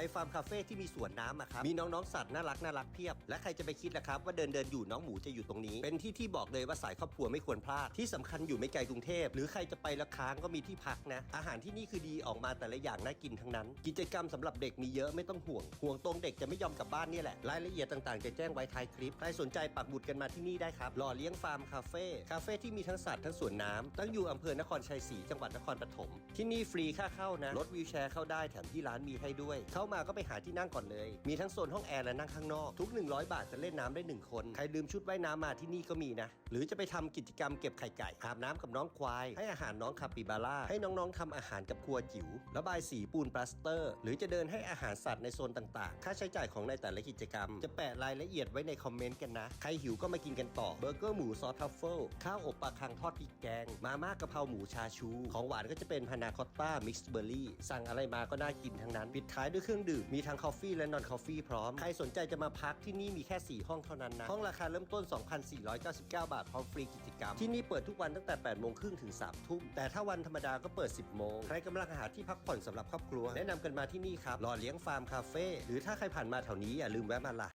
ไปฟาร์มคาเฟ่ที่มีสวนน้ำอะครับมีน้องๆสัตว์น่ารักน่ารักเพียบ และใครจะไปคิดล่ะครับว่าเดินเดินอยู่น้องหมูจะอยู่ตรงนี้ เป็นที่ที่บอกเลยว่าสายครอบครัวไม่ควรพลาดที่สำคัญอยู่ไม่ไกลกรุงเทพหรือใครจะไปละค้างก็มีที่พักนะ อาหารที่นี่คือดีออกมาแต่ละอย่างน่ากินทั้งนั้น กิจกรรมสำหรับเด็กมีเยอะไม่ต้องห่วง ห่วงตรงเด็กจะไม่ยอมกลับบ้านนี่แหละรายละเอียดต่างๆ จะแจ้งไว้ท้ายคลิปใครสนใจปักหมุดกันมาที่นี่ได้ครับหล่อเลี้ยงฟาร์มคาเฟ่คาเฟ่ที่มีทั้งสัตว์ทั้งสวนน้ำตั้งอยู่อำเภอนครชัยศรีจังหวัดนครปฐมที่นี่ฟรีค่าเข้านะรถวีลแชร์เข้าได้แถมที่ร้านมีให้ด้วยเข้ามาก็ไปหาที่นั่งก่อนเลย มีทั้งโซนห้องแอร์และนั่งข้างนอก ทุก 100 บาทจะเล่นน้ำได้ 1 คน ใครลืมชุดว่ายน้ำมาที่นี่ก็มีนะ หรือจะไปทำกิจกรรมเก็บไข่ไก่อาบน้ำกับน้องควาย ให้อาหารน้องคาปิบาร่า ให้น้องๆทำอาหารกับครัวจิ๋วระบายสีปูนปลาสเตอร์ หรือจะเดินให้อาหารสัตว์ในโซนต่างๆ ค่าใช้จ่ายของในแต่ละกิจกรรม จะแปะรายละเอียดไว้ในคอมเมนต์กันนะ ใครหิวก็มากินกันต่อ เบอร์เกอร์หมูซอสทัฟเฟิล ข้าวอบปลาคังทอดพริกแกง มาม่ากะเพราหมูชาชู ของหวานก็จะเป็นพานาคอตต้ามิกซ์เบอร์รี่ สั่งอะไรมาก็น่ากินทั้งนั้น ปิดท้ายด้วยเครื่องดื่ม มีทั้งคอฟฟี่และนอนคอฟฟี่พร้อม ใครสนใจจะมาพักที่นี่มีแค่ 4 ห้องเท่านั้นนะ ห้องราคาเริ่มต้น 2,499 บาท พร้อมฟรีกิจกรรม ที่นี่เปิดทุกวันตั้งแต่8โมงครึ่งถึง3ทุ่ม แต่ถ้าวันธรรมดาก็เปิด 10 โมง ใครกำลังหาที่พักผ่อนสำหรับครอบครัว แนะนำกันมาที่นี่ครับหล่อเลี้ยงฟาร์มคาเฟ่ หรือถ้าใครผ่านมาแถวนี้อย่าลืมแวะมาละ